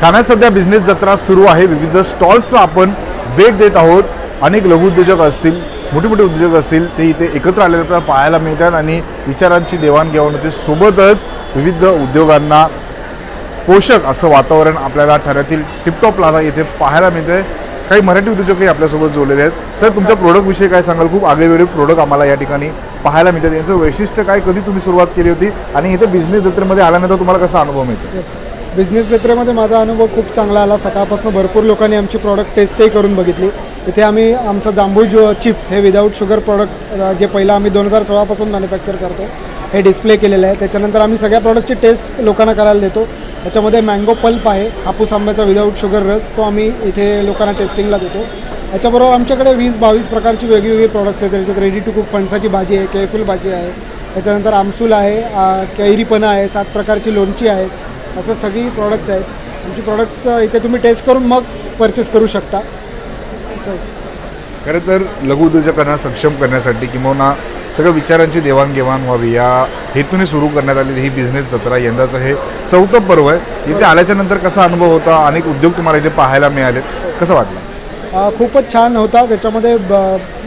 ठाण्यात सध्या बिझनेस जत्रा सुरू आहे. विविध स्टॉल्सला आपण भेट देत आहोत. अनेक लघुउद्योजक असतील मोठे मोठे उद्योजक असतील ते इथे एकत्र आलेले आपल्याला पाहायला मिळतात आणि विचारांची देवाणघेवाण होते. सोबतच विविध उद्योगांना पोषक असं वातावरण आपल्याला ठाण्यातील टिपटॉप प्लाझा येथे पाहायला मिळते काही मराठी उद्योजकही आपल्यासोबत जोडलेले आहेत. सर तुमच्या प्रोडक्टविषयी काय सांगाल? खूप आगळेवेगळे प्रोडक्ट आम्हाला या ठिकाणी पाहायला मिळतात. यांचं वैशिष्ट्य काय? कधी तुम्ही सुरुवात केली होती? आणि इथे बिझनेस जत्रेमध्ये आल्यानंतर तुम्हाला कसा अनुभव मिळतो? बिझनेस जत्रेमध्ये माझा अनुभव खूप चांगला आला. सकाळपासून भरपूर लोकांनी आमची प्रॉडक्ट टेस्टही करून बघितली. इथे आम्ही आमचं जांभूळ जो चिप्स हे विदाऊट शुगर प्रॉडक्ट जे पहिलं आम्ही दोन हजार सोळापासून मॅन्युफॅक्चर करतो हे डिस्प्ले केलेलं आहे. त्याच्यानंतर आम्ही सगळ्या प्रॉडक्टची टेस्ट लोकांना करायला देतो. त्याच्यामध्ये मँगो पल्प आहे हापूस आंब्याचा विदाऊट शुगर रस तो आम्ही इथे लोकांना टेस्टिंगला देतो. याच्याबरोबर आमच्याकडे वीस बावीस प्रकारची वेगवेगळी प्रॉडक्ट्स आहेत. त्याच्यात रेडी टू कुक फणसाची भाजी आहे केळफुल भाजी आहे. त्याच्यानंतर आमसूल आहे कैरीपणा आहे सात प्रकारची लोणची आहेत असं सगळी प्रॉडक्ट्स आहेत. आमची प्रॉडक्ट्स इथे तुम्ही टेस्ट करून मग परचेस करू शकता. असं खरं तर लघु उद्योजकांना सक्षम करण्यासाठी किंवा सगळं विचारांची देवाणघेवाण व्हावी. या हेतूने सुरू करण्यात आलेली ही बिझनेस जत्रा यंदाचं हे चौथं पर्व आहे. इथे आल्याच्यानंतर कसा अनुभव होता? अनेक उद्योग तुम्हाला इथे पाहायला मिळाले कसं वाटलं? अ, खूपच छान होता. त्याच्यामध्ये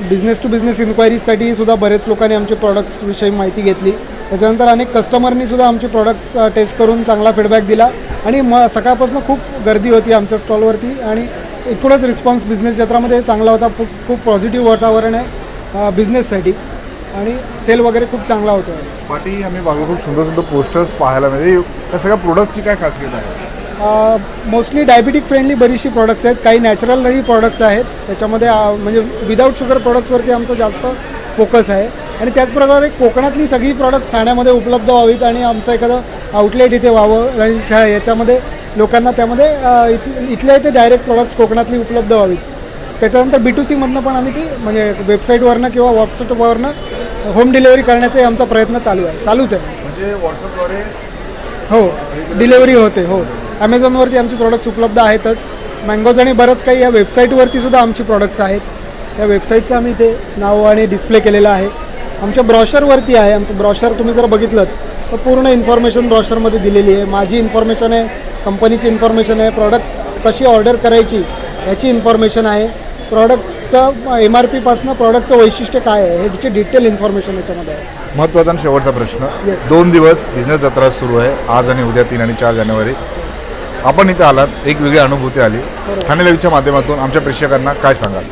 बिझनेस टू बिझनेस इन्क्वायरीजसाठी सुद्धा बरेच लोकांनी आमचे प्रॉडक्ट्सविषयी माहिती घेतली. त्याच्यानंतर अनेक कस्टमरनी सुद्धा आमचे प्रॉडक्ट्स टेस्ट करून चांगला फीडबॅक दिला. आणि म सकाळपासून खूप गर्दी होती आमच्या स्टॉलवरती आणि एकूणच रिस्पॉन्स बिझनेस जत्रामध्ये चांगला होता. खूप खूप पॉझिटिव्ह वातावरण आहे बिझनेससाठी आणि सेल वगैरे खूप चांगला होतो पाठी आम्ही बाजू खूप सुंदर सुंदर पोस्टर्स पाहायला मिळते या सगळ्या प्रोडक्टची काय खासियत आहे? मोस्टली डायबिटिक फ्रेंडली बरीचशी प्रॉडक्ट्स आहेत. काही नॅचरलही प्रॉडक्ट्स आहेत. त्याच्यामध्ये म्हणजे विदाऊट शुगर प्रॉडक्ट्सवरती आमचं जास्त फोकस आहे. आणि त्याचप्रकारे कोकणातली सगळी प्रॉडक्ट्स ठाण्यामध्ये उपलब्ध व्हावीत आणि आमचं एखादं आउटलेट इथे व्हावं. आणि याच्यामध्ये लोकांना त्यामध्ये इथ इथल्या इथे डायरेक्ट प्रॉडक्ट्स कोकणातली उपलब्ध व्हावीत. त्याच्यानंतर बी टू सीमधनं पण आम्ही ती म्हणजे वेबसाईटवरनं किंवा व्हॉट्सअपवरनं होम डिलेवरी करण्याचा आमचा प्रयत्न चालू आहे. चालूच आहे. म्हणजे व्हॉट्सअपद्वारे हो. डिलेवरी होते हो. ॲमेझॉनवरती आमची प्रॉडक्ट्स उपलब्ध आहेतच. मँगोज आणि बरंच काही या वेबसाईटवरती सुद्धा आमची प्रॉडक्ट्स आहेत. त्या वेबसाईटचं आम्ही ते नाव आणि डिस्प्ले केलेलं आहे. आमच्या ब्रॉशरवरती आहे. आमचं ब्रॉशर तुम्ही जर बघितलं तर पूर्ण इन्फॉर्मेशन ब्रॉशरमध्ये दिलेली आहे. माझी इन्फॉर्मेशन आहे कंपनीची इन्फॉर्मेशन आहे प्रॉडक्ट कशी ऑर्डर करायची याची इन्फॉर्मेशन आहे. प्रॉडक्टचं एम आर पीपासनं प्रॉडक्टचं वैशिष्ट्य काय आहे ह्याची डिटेल इन्फॉर्मेशन याच्यामध्ये आहे. महत्त्वाचा आणि शेवटचा प्रश्न. Yes. दोन दिवस बिझनेस जत्रा सुरू आहे. आज आणि उद्या तीन आणि चार जानेवारी. आपण इथे आलात. एक वेगळी अनुभूती आली. ठाणे लाईव्हच्या माध्यमातून आमच्या प्रेक्षकांना काय सांगाल?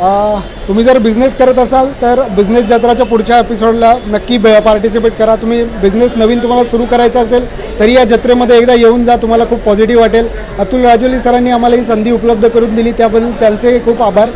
तुम्ही जर बिझनेस करत असाल तर बिझनेस जत्राच्या पुढच्या एपिसोडला नक्की पार्टिसिपेट करा. तुम्ही बिझनेस नवीन तुम्हाला सुरू करायचा असेल तरी या जत्रेमध्ये एकदा येऊन जा. तुम्हाला खूप पॉझिटिव्ह वाटेल. अतुल राजोली सरांनी आम्हाला ही संधी उपलब्ध करून दिली. त्याबद्दल त्यांचे खूप आभार.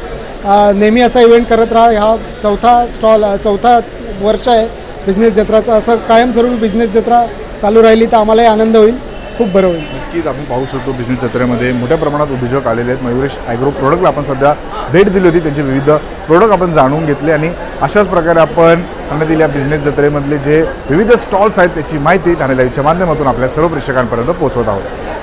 नेहमी असा इव्हेंट करत राहा. हा चौथा स्टॉल चौथा वर्ष आहे बिझनेस जत्राचं. असं कायमस्वरूपी बिझनेस जत्रा चालू राहिली तर आम्हालाही आनंद होईल. खूप बरं होईल. नक्कीच आपण पाहू शकतो बिझनेस जत्रेमध्ये. मोठ्या प्रमाणात उद्योजक आलेले आहेत. मयुरेश ॲग्रो प्रोडक्टला आपण सध्या भेट दिली होती. त्यांचे विविध प्रोडक्ट आपण जाणून घेतले आणि अशाच प्रकारे आपण ठाण्यातील या बिझनेस जत्रेमधले जे विविध स्टॉल्स आहेत त्याची माहिती ठाणे लाईव्हच्या माध्यमातून आपल्या सर्व प्रेक्षकांपर्यंत पोहोचवत आहोत.